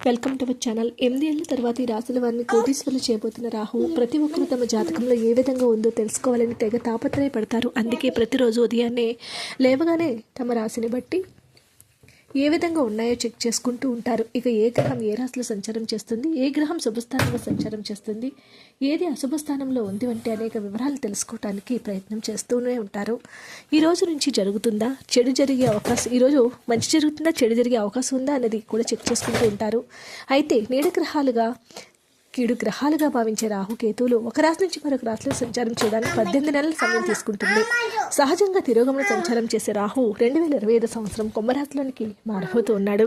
Welcome to our channel. ఎనిమిది ఏళ్ళ తర్వాత ఈ రాశుల వారిని కోటీశ్వరులు చేయబోతున్న రాహు ప్రతి ఒక్కరు తమ జాతకంలో ఏ విధంగా ఉందో తెలుసుకోవాలని తెగ తాపత్రయపడతారు. అందుకే ప్రతిరోజు ఉదయాన్నే లేవగానే తమ రాశిని బట్టి ఏ విధంగా ఉన్నాయో చెక్ చేసుకుంటూ ఉంటారు. ఇక ఏ గ్రహం ఏ రాశిలో సంచారం చేస్తుంది? ఏ గ్రహం శుభస్థానంలో సంచారం చేస్తుంది? ఏది అశుభ స్థానంలో ఉంది వంటి అనేక వివరాలు తెలుసుకోవడానికి ప్రయత్నం చేస్తూనే ఉంటారు. ఈ రోజు నుంచి జరుగుతుందా? చెడు జరిగే అవకాశం ఈరోజు మంచి జరుగుతుందా? చెడు జరిగే అవకాశం ఉందా? అనేది కూడా చెక్ చేసుకుంటూ ఉంటారు. అయితే నీడ గ్రహాలుగా కీడు గ్రహాలుగా భావించే రాహుకేతువులు ఒక రాశి నుంచి మరొక రాశిలో సంచారం చేయడానికి పద్దెనిమిది నెలల సమయం తీసుకుంటుంది. సహజంగా తిరోగమన సంచారం చేసే రాహు రెండు వేల ఇరవై ఐదు సంవత్సరం కుంభరాశిలోనికి మారిపోతూ ఉన్నాడు.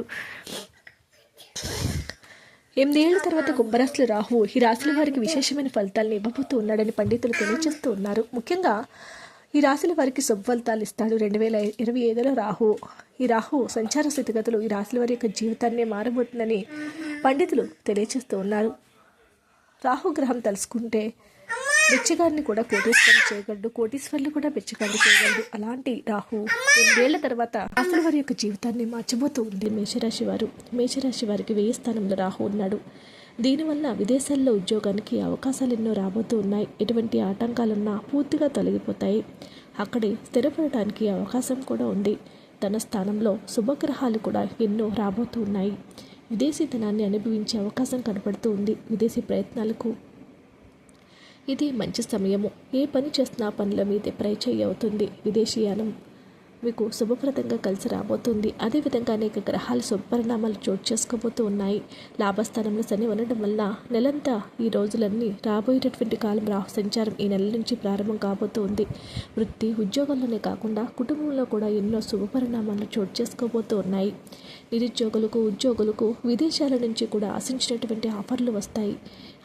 ఎనిమిదేళ్ళ తర్వాత కుంభరాశుల రాహు ఈ రాశుల వారికి విశేషమైన ఫలితాలను ఇవ్వబోతూ ఉన్నాడని పండితులు తెలియజేస్తూ ఉన్నారు. ముఖ్యంగా ఈ రాశుల వారికి శుభ ఇస్తాడు రెండు వేల ఇరవై ఐదులో రాహు. ఈ రాహు సంచార స్థితిగతులు ఈ రాశుల వారి యొక్క జీవితాన్నే మారబోతుందని పండితులు తెలియజేస్తూ ఉన్నారు. రాహుగ్రహం తలుసుకుంటే బిచ్చగారిని కూడా కోటీశ్వరులు చేయగలడు కోటీశ్వరులు కూడా బిచ్చగారిని చేయగలడు అలాంటి రాహు రెండేళ్ళ తర్వాత అసలు వారి యొక్క జీవితాన్ని మార్చబోతూ ఉంది మేషరాశి వారు. మేషరాశి వారికి వెయ్యి స్థానంలో రాహు ఉన్నాడు. దీనివల్ల విదేశాల్లో ఉద్యోగానికి అవకాశాలు ఎన్నో రాబోతూ ఉన్నాయి. ఎటువంటి ఆటంకాలున్నా పూర్తిగా తొలగిపోతాయి. అక్కడే స్థిరపడటానికి అవకాశం కూడా ఉంది. తన స్థానంలో శుభగ్రహాలు కూడా ఎన్నో రాబోతూ ఉన్నాయి. విదేశీతనాన్ని అనుభవించే అవకాశం కనపడుతూ ఉంది విదేశీ ప్రయత్నాలకు ఇది మంచి సమయము. ఏ పని చేస్తున్నా పనుల మీదే ప్రయచయ్య అవుతుంది. విదేశీయానం మీకు శుభప్రదంగా కలిసి రాబోతుంది. అదేవిధంగా అనేక గ్రహాలు శుభపరిణామాలు చోటు చేసుకోబోతూ ఉన్నాయి. లాభస్థానంలో శని ఉండడం వల్ల నెలంతా ఈ రోజులన్నీ రాబోయేటటువంటి కాలం రాహు సంచారం ఈ నెల నుంచి ప్రారంభం కాబోతూ ఉంది వృత్తి ఉద్యోగాల్లోనే కాకుండా కుటుంబంలో కూడా ఎన్నో శుభపరిణామాలు చోటు చేసుకోబోతూ ఉన్నాయి. నిరుద్యోగులకు ఉద్యోగులకు విదేశాల నుంచి కూడా ఆశించినటువంటి ఆఫర్లు వస్తాయి.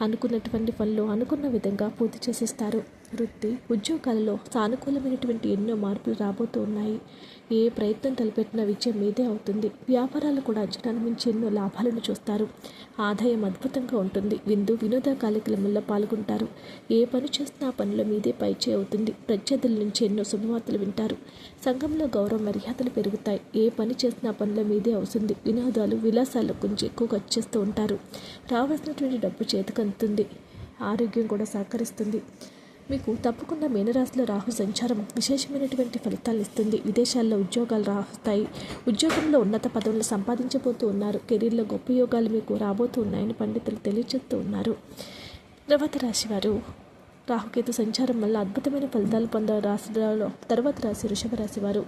అనుకున్నటువంటి పనులు అనుకున్న విధంగా పూర్తి చేసేస్తారు. వృత్తి ఉద్యోగాలలో సానుకూలమైనటువంటి ఎన్నో మార్పులు రాబోతూ ఉన్నాయి. ఏ ప్రయత్నం తలపెట్టిన విజయం మీదే అవుతుంది. వ్యాపారాలు కూడా అంచనాల మించి ఎన్నో లాభాలను చూస్తారు. ఆదాయం అద్భుతంగా ఉంటుంది. విందు వినోద కార్యక్రమంలో పాల్గొంటారు. ఏ పని చేస్తున్నా ఆ పనుల మీదే పైచే అవుతుంది. ప్రత్యర్థుల నుంచి ఎన్నో శుభవార్తలు వింటారు. సంఘంలో గౌరవ మర్యాదలు పెరుగుతాయి. ఏ పని చేసినా పనిలో పనుల మీదే అవుతుంది. వినోదాలు విలాసాలు కొంచెం ఎక్కువ ఖర్చు చేస్తూ ఉంటారు. రావాల్సినటువంటి డబ్బు అందుతుంది ఆరోగ్యం కూడా సహకరిస్తుంది. మీకు తప్పకుండా మీనరాశిలో రాహు సంచారం విశేషమైనటువంటి ఫలితాలు ఇస్తుంది. విదేశాల్లో ఉద్యోగాలు రాస్తాయి. ఉద్యోగంలో ఉన్నత పదవులు సంపాదించబోతూ ఉన్నారు. కెరీర్లో గొప్ప యోగాలు మీకు రాబోతూ ఉన్నాయని పండితులు తెలియజేస్తూ ఉన్నారు. తర్వాత రాశి వారు రాహుకేతు సంచారం వల్ల అద్భుతమైన ఫలితాలు పొందే రాశి తర్వాత రాశి వృషభ రాశి వారు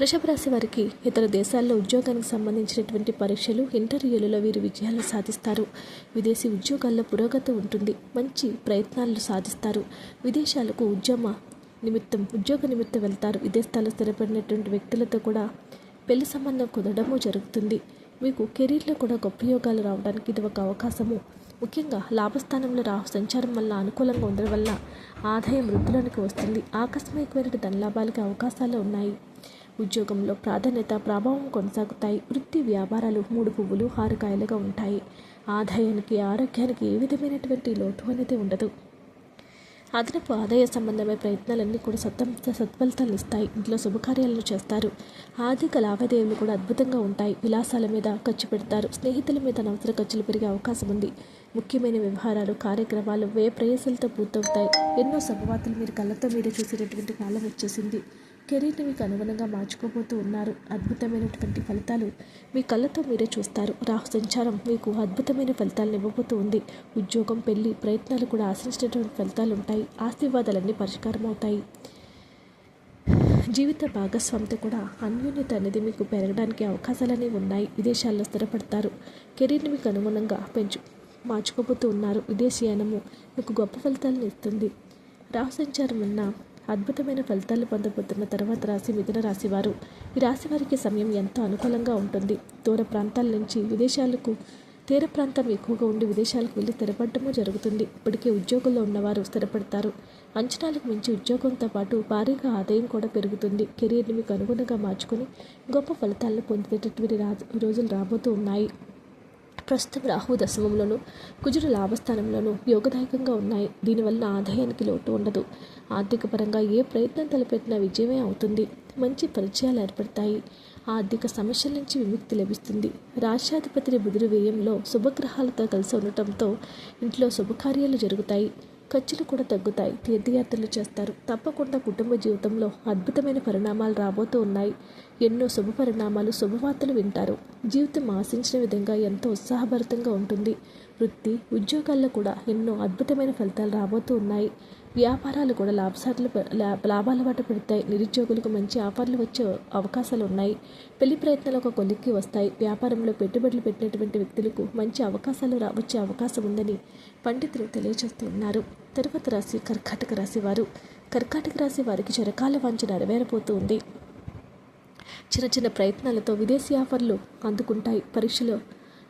వృషభ రాశి వారికి ఇతర దేశాల్లో ఉద్యోగానికి సంబంధించినటువంటి పరీక్షలు ఇంటర్వ్యూలలో వీరు విజయాలు సాధిస్తారు. విదేశీ ఉద్యోగాల్లో పురోగతి ఉంటుంది. మంచి ప్రయత్నాలు సాధిస్తారు. విదేశాలకు ఉద్యమ నిమిత్తం ఉద్యోగ నిమిత్తం వెళ్తారు. విదేశాల్లో స్థిరపడినటువంటి వ్యక్తులతో కూడా పెళ్ళి సంబంధం కుదరడము జరుగుతుంది. మీకు కెరీర్లో కూడా గొప్ప యోగాలు రావడానికి ఇది ఒక అవకాశము. ముఖ్యంగా లాభస్థానంలో రా సంచారం వల్ల అనుకూలంగా ఉండడం వల్ల ఆదాయం వృద్ధిలోనికి వస్తుంది. ఆకస్మికమైన ధనలాభాలకి అవకాశాలు ఉన్నాయి. ఉద్యోగంలో ప్రాధాన్యత ప్రభావం కొనసాగుతాయి. వృత్తి వ్యాపారాలు మూడు పువ్వులు హారకాయలుగా ఉంటాయి. ఆదాయానికి ఆరోగ్యానికి ఏ విధమైనటువంటి లోటు అనేది ఉండదు. అదనపు ఆదాయ సంబంధమైన ప్రయత్నాలన్నీ కూడా సత్త సత్ఫలితాలు ఇస్తాయి. ఇంట్లో శుభకార్యాలను చేస్తారు. ఆర్థిక లావాదేవీలు కూడా అద్భుతంగా ఉంటాయి. విలాసాల మీద ఖర్చు పెడతారు. స్నేహితుల మీద అనవసర ఖర్చులు పెరిగే అవకాశం ఉంది. ముఖ్యమైన వ్యవహారాలు కార్యక్రమాలు వ్యయ ప్రయాసాలతో పూర్తవుతాయి. ఎన్నో శుభవార్తలు మీరు కళ్ళతో మీరు చూసేటటువంటి కాలం వచ్చేసింది. కెరీర్ని మీకు అనుగుణంగా మార్చుకోబోతూ ఉన్నారు. అద్భుతమైనటువంటి ఫలితాలు మీ కళ్ళతో మీరే చూస్తారు. రాహు సంచారం మీకు అద్భుతమైన ఫలితాలను ఇవ్వబోతూ ఉంది. ఉద్యోగం పెళ్ళి ప్రయత్నాలు కూడా ఆశించినటువంటి ఫలితాలు ఉంటాయి. ఆశీర్వాదాలన్నీ పరిష్కారం అవుతాయి. జీవిత భాగస్వామితో కూడా అన్యోన్యత అనేది మీకు పెరగడానికి అవకాశాలనే ఉన్నాయి. విదేశాల్లో స్థిరపడతారు. కెరీర్ని మీకు అనుగుణంగా పెంచు మార్చుకోబోతూ ఉన్నారు. విదేశీయానము మీకు గొప్ప ఫలితాలను ఇస్తుంది. రాహు సంచారం ఉన్న అద్భుతమైన ఫలితాలు పొందబోతున్న తర్వాత రాశి మిథున రాశి వారు. ఈ రాశి వారికి సమయం ఎంతో అనుకూలంగా ఉంటుంది. దూర ప్రాంతాల నుంచి విదేశాలకు తీర ప్రాంతం ఎక్కువగా ఉండి విదేశాలకు వెళ్ళి స్థిరపడటము జరుగుతుంది. ఇప్పటికే ఉద్యోగంలో ఉన్నవారు స్థిరపడతారు. అంచనాలకు మించి ఉద్యోగంతో పాటు భారీగా ఆదాయం కూడా పెరుగుతుంది. కెరీర్ని మీకు అనుగుణంగా మార్చుకొని గొప్ప ఫలితాలను పొందేటటువంటి రోజులు రాబోతూ ఉన్నాయి. ప్రస్తుతం రాహు దశమంలోను కుజుడు లాభస్థానంలోనూ యోగదాయకంగా ఉన్నాయి. దీనివల్ల ఆదాయానికి లోటు ఉండదు. ఆర్థికపరంగా ఏ ప్రయత్నం తలపెట్టినా విజయమే అవుతుంది. మంచి పరిచయాలు ఏర్పడతాయి. ఆర్థిక సమస్యల నుంచి విముక్తి లభిస్తుంది. రాష్ట్రాధిపతి బుధుడు వ్యయంలో శుభగ్రహాలతో కలిసి ఉండటంతో ఇంట్లో శుభకార్యాలు జరుగుతాయి. ఖర్చులు కూడా తగ్గుతాయి. తీర్థయాత్రలు చేస్తారు. తప్పకుండా కుటుంబ జీవితంలో అద్భుతమైన పరిణామాలు రాబోతూ ఉన్నాయి. ఎన్నో శుభ పరిణామాలు శుభవార్తలు వింటారు. జీవితం ఆశించిన విధంగా ఎంతో ఉత్సాహభరితంగా ఉంటుంది. వృత్తి ఉద్యోగాల్లో కూడా ఎన్నో అద్భుతమైన ఫలితాలు రాబోతూ ఉన్నాయి. వ్యాపారాలు కూడా లాభసార్లు లాభాల బాట పెడతాయి. నిరుద్యోగులకు మంచి ఆఫర్లు వచ్చే అవకాశాలు ఉన్నాయి పెళ్ళి ప్రయత్నాలు ఒక కొలిక్కి వస్తాయి. వ్యాపారంలో పెట్టుబడులు పెట్టినటువంటి వ్యక్తులకు మంచి అవకాశాలు రా వచ్చే అవకాశం ఉందని పండితులు తెలియజేస్తూ ఉన్నారు తరువాత రాశి కర్కాటక రాశి వారు. కర్కాటక రాశి వారికి చిరకాల వాంఛ నెరవేరబోతూ ఉంది. చిన్న చిన్న ప్రయత్నాలతో విదేశీ ఆఫర్లు అందుకుంటాయి. పరీక్షలో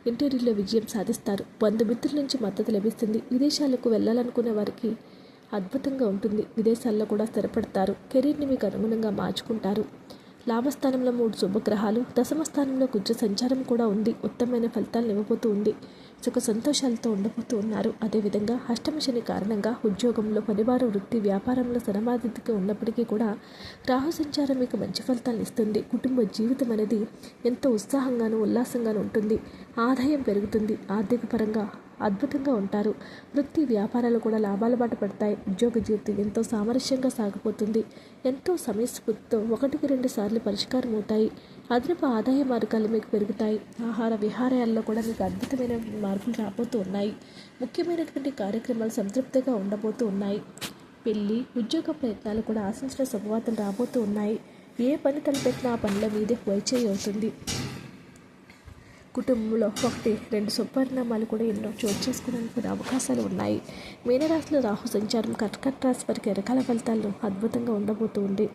ఇంటర్వ్యూలో విజయం సాధిస్తారు. బంధుమిత్రుల నుంచి మద్దతు లభిస్తుంది. విదేశాలకు వెళ్ళాలనుకునే వారికి అద్భుతంగా ఉంటుంది. విదేశాల్లో కూడా స్థిరపడతారు. కెరీర్ని మీకు అనుగుణంగా మార్చుకుంటారు. లాభస్థానంలో మూడు శుభగ్రహాలు దశమ స్థానంలో కుజ సంచారం కూడా ఉంది. ఉత్తమమైన ఫలితాలను ఇవ్వబోతూ ఉంది. సుఖ సంతోషాలతో ఉండబోతూ ఉన్నారు. అదేవిధంగా అష్టమ శని కారణంగా ఉద్యోగంలో పనివారు వృత్తి వ్యాపారంలో సరమాధితిగా ఉన్నప్పటికీ కూడా రాహు సంచారం మీకు మంచి ఫలితాలను ఇస్తుంది. కుటుంబ జీవితం అనేది ఎంతో ఉత్సాహంగాను ఉల్లాసంగాను ఉంటుంది. ఆదాయం పెరుగుతుంది. ఆర్థిక పరంగా అద్భుతంగా ఉంటారు. వృత్తి వ్యాపారాలు కూడా లాభాల బాట పడతాయి. ఉద్యోగ జీవితం ఎంతో సామరస్యంగా సాగిపోతుంది. ఎంతో సమయస్ఫూర్తితో ఒకటికి రెండు సార్లు పరిష్కారం అవుతాయి. అదనపు ఆదాయ మార్గాలు మీకు పెరుగుతాయి. ఆహార విహారాల్లో కూడా మీకు అద్భుతమైన మార్పులు రాబోతూ ఉన్నాయి. ముఖ్యమైనటువంటి కార్యక్రమాలు సంతృప్తిగా ఉండబోతూ ఉన్నాయి. పెళ్ళి ఉద్యోగ ప్రయత్నాలు కూడా ఆశించిన శుభవార్తలు రాబోతూ ఉన్నాయి. ఏ పని తలపెట్టినా ఆ పనుల మీదే వైచేయి అవుతుంది. కుటుంబంలో ఒకటి రెండు సుపరిణామాలు కూడా ఎన్నో చోటు చేసుకోవడానికి అవకాశాలు ఉన్నాయి. మీనరాశిలో రాహు సంచారం కర్కట రాశి వారికి రకాల ఫలితాలు అద్భుతంగా ఉండబోతూ ఉంది.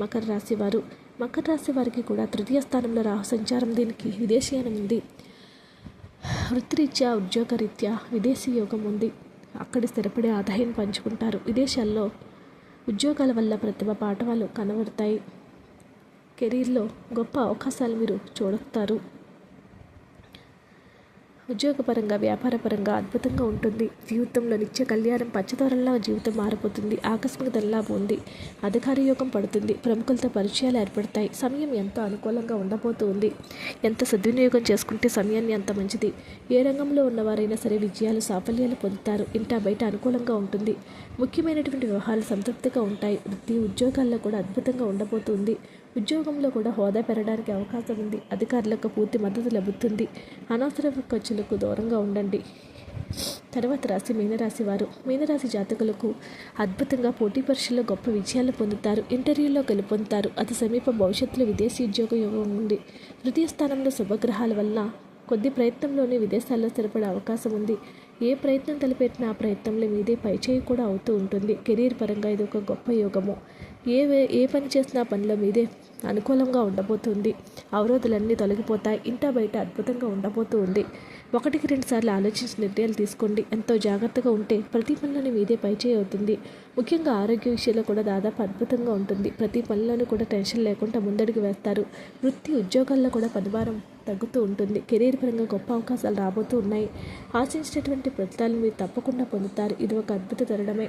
మకర రాశి వారు మకర రాశి వారికి కూడా తృతీయ స్థానంలో రాహు సంచారం దీనికి విదేశీయానం ఉంది. వృత్తిరీత్యా ఉద్యోగరీత్యా విదేశీ యోగం ఉంది. అక్కడి స్థిరపడే ఆదాయం పంచుకుంటారు. విదేశాల్లో ఉద్యోగాల వల్ల ప్రతిభ పాఠవాలు కనబడతాయి. కెరీర్లో గొప్ప అవకాశాలు మీరు చూడతారు ఉద్యోగపరంగా వ్యాపారపరంగా అద్భుతంగా ఉంటుంది. జీవితంలో నిత్య కళ్యాణం పచ్చదొరల్లా జీవితం మారిపోతుంది ఆకస్మిక ధనలాభం ఉంది. అధికార యోగం పడుతుంది. ప్రముఖులతో పరిచయాలు ఏర్పడతాయి. సమయం ఎంతో అనుకూలంగా ఉండబోతుంది. ఎంత సద్వినియోగం చేసుకుంటే సమయాన్ని అంత మంచిది. ఏ రంగంలో ఉన్నవారైనా సరే విజయాలు సాఫల్యాలు పొందుతారు. ఇంటా బయట అనుకూలంగా ఉంటుంది. ముఖ్యమైనటువంటి వ్యవహారాలు సంతృప్తిగా ఉంటాయి. వృత్తి ఉద్యోగాల్లో కూడా అద్భుతంగా ఉండబోతుంది. ఉద్యోగంలో కూడా హోదా పెరగడానికి అవకాశం ఉంది. అధికారులకు పూర్తి మద్దతు లభిస్తుంది. అనవసర ఖర్చులకు దూరంగా ఉండండి. తర్వాత రాశి మీనరాశి వారు. మీనరాశి జాతకులకు అద్భుతంగా పోటీ పరీక్షల్లో గొప్ప విజయాలు పొందుతారు. ఇంటర్వ్యూలో గెలుపొందుతారు. అతి సమీప భవిష్యత్తులో విదేశీ ఉద్యోగ యోగం ఉంది. తృతీయ స్థానంలో శుభగ్రహాల వల్ల కొద్ది ప్రయత్నంలోనే విదేశాల్లో స్థిరపడే అవకాశం ఉంది. ఏ ప్రయత్నం తలపెట్టినా ఆ ప్రయత్నంలో మీదే పైచేయి కూడా అవుతూ ఉంటుంది. కెరీర్ పరంగా ఇది ఒక గొప్ప యోగము. ఏ ఏ పని చేసినా పనుల మీదే అనుకూలంగా ఉండబోతుంది. అవరోధులన్నీ తొలగిపోతాయి. ఇంటా బయట అద్భుతంగా ఉండబోతూ ఉంది. ఒకటికి రెండు సార్లు ఆలోచించి నిర్ణయాలు తీసుకోండి. ఎంతో జాగ్రత్తగా ఉంటే ప్రతి పనులను మీదే పైచేయి అవుతుంది. ముఖ్యంగా ఆరోగ్య విషయంలో కూడా దాదాపు అద్భుతంగా ఉంటుంది. ప్రతి పనిలోనూ కూడా టెన్షన్ లేకుండా ముందడుగు వేస్తారు. వృత్తి ఉద్యోగాల్లో కూడా పనిభారం తగ్గుతూ ఉంటుంది. కెరీర్ పరంగా గొప్ప అవకాశాలు రాబోతూ ఉన్నాయి. ఆశించినటువంటి ఫలితాలు మీరు తప్పకుండా పొందుతారు. ఇది ఒక అద్భుత తరుణమే.